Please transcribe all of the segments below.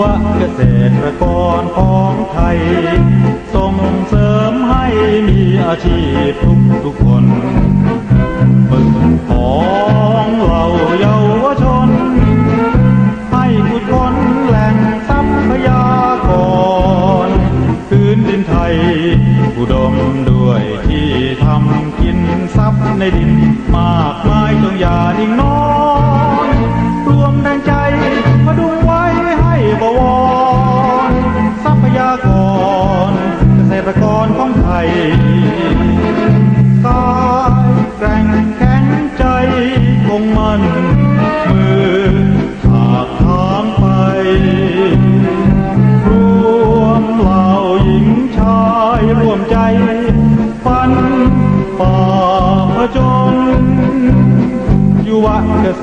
วเกษตรกรของไทย ส่งเสริมให้มีอาชีพทุกทุกคน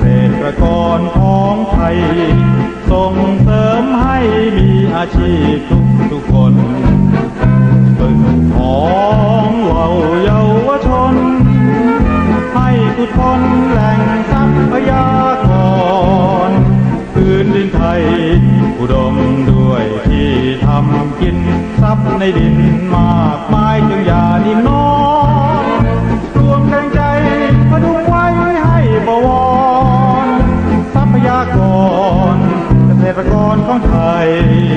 ษตรกรของไทย ส่งเสริมให้มีอาชีพทุกทุกๆคนฝึกของเหล่าเยาวชน ให้ขุดค้นแหล่งทรัพยากรพื้นดินไทย อุดมด้วยที่ทำกินทรัพย์ในดินมากมายจงอย่านิ่งนอน ไทย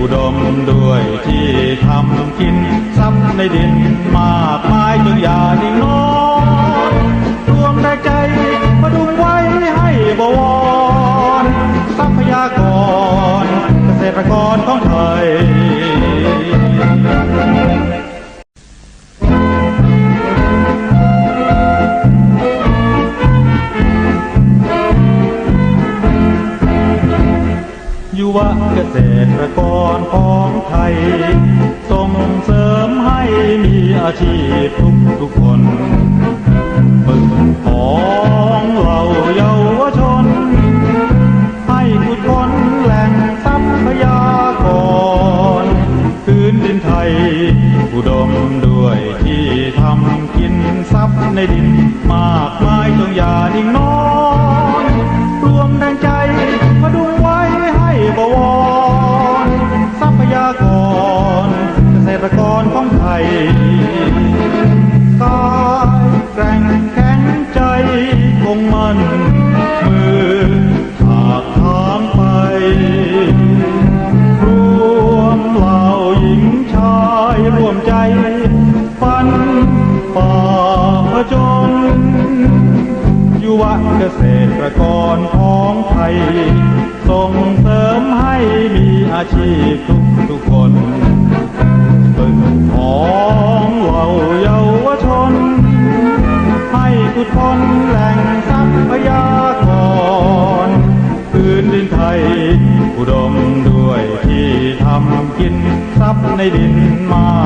อุดมด้วยที่ทำกินทรัพย์ในดินมากมายจนอย่านิ่งนอนรวมแรงใจมาดูไว้ให้บวรทรัพยากรเกษตรกรของไทย ฝ่าผจญยุวเกษตรกรของไทย ส่งเสริมให้มีอาชีพทุกทุกๆคนฝึกของเหล่าเยาวชน ให้ขุดค้นแหล่งทรัพยากรพื้นดินไทย อุดมด้วยที่ทำกินทรัพย์ในดินมา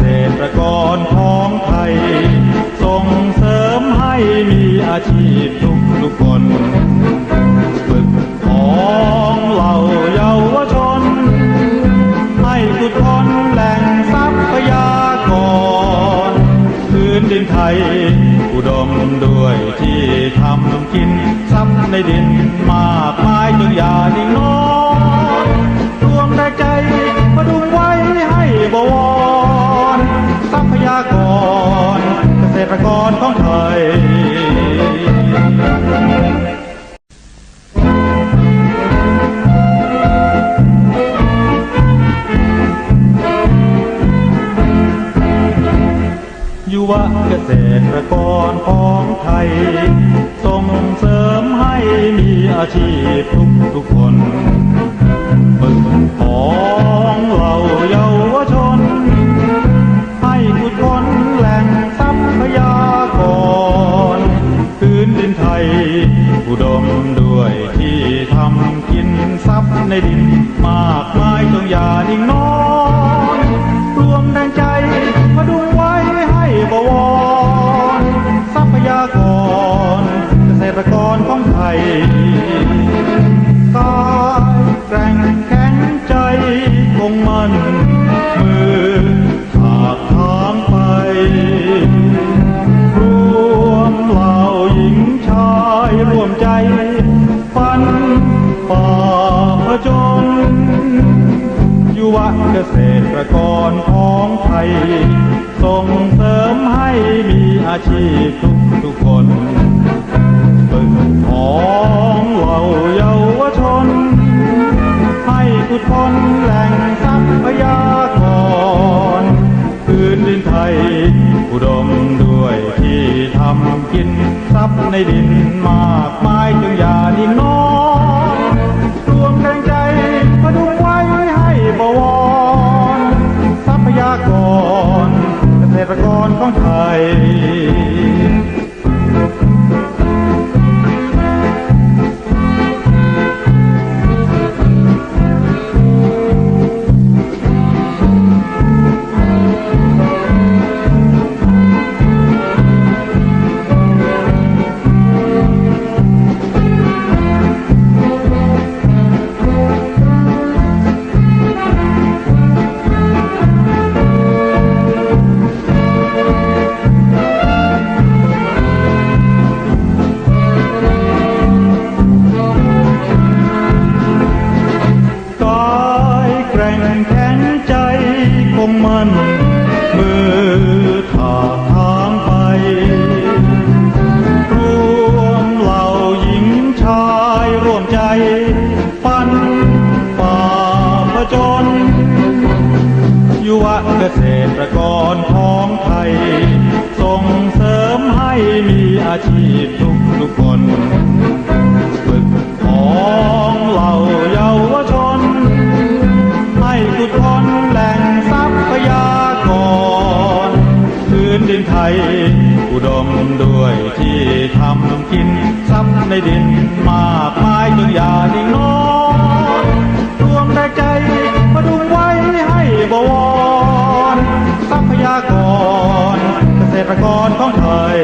ษตรกรของไทย ส่งเสริมให้มีอาชีพทุกทุกคนฝึกของเหล่าเยาวชน ให้สุดทนแหล่งทรัพยากรพื้นดินไทย อุดมด้วยที่ทำกินทรัพย์ในดินมากมายจนอย่านิ่งนอนรวมแต่ใจประดุงไว้ให้บวร รกรของไทยยุวเกษตรกรของไทย ส่งเสริมให้มีอาชีพทุกทุกคน เกษตรกรของไทย ส่งเสริมให้มีอาชีพทุกทุกคน ษตรกรของไทย ส่งเสริมให้มีอาชีพทุกทุกคนฝึกของเหล่าเยาวชน ให้ขุดค้นแหล่งทรัพยากรพื้นดินไทย อุดมด้วยที่ทำกินทรัพย์ในดินมากมายจนอย่านิ่งนอนรวมแรงใจพดุงไว้ให้บวร ตรกรของไทย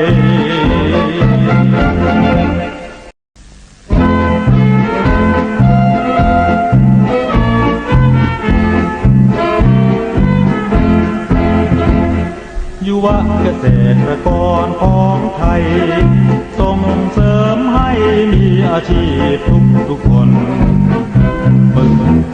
ยุวเกษตรกรของไทย ส่งเสริมให้มีอาชีพทุกทุกๆคนฝึก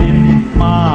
ด้ว